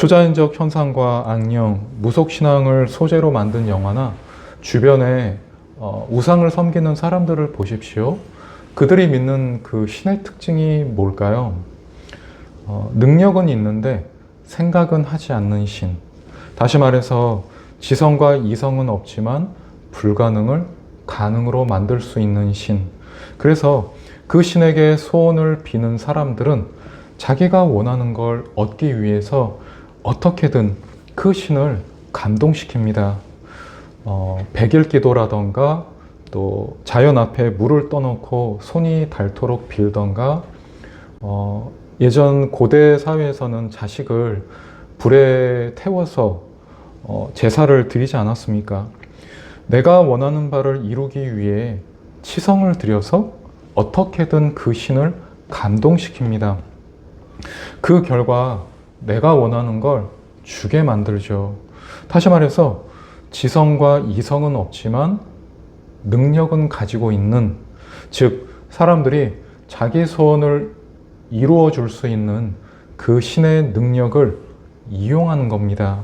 초자연적 현상과 악령, 무속신앙을 소재로 만든 영화나 주변에 어, 우상을 섬기는 사람들을 보십시오. 그들이 믿는 그 신의 특징이 뭘까요? 어, 능력은 있는데 생각은 하지 않는 신. 다시 말해서 지성과 이성은 없지만 불가능을 가능으로 만들 수 있는 신. 그래서 그 신에게 소원을 비는 사람들은 자기가 원하는 걸 얻기 위해서 어떻게든 그 신을 감동시킵니다. 어, 백일 기도라던가 또 자연 앞에 물을 떠놓고 손이 닳도록 빌던가 어, 예전 고대 사회에서는 자식을 불에 태워서 어, 제사를 드리지 않았습니까? 내가 원하는 바를 이루기 위해 치성을 들여서 어떻게든 그 신을 감동시킵니다. 그 결과 내가 원하는 걸 주게 만들죠. 다시 말해서 지성과 이성은 없지만 능력은 가지고 있는, 즉, 사람들이 자기 소원을 이루어 줄 수 있는 그 신의 능력을 이용하는 겁니다.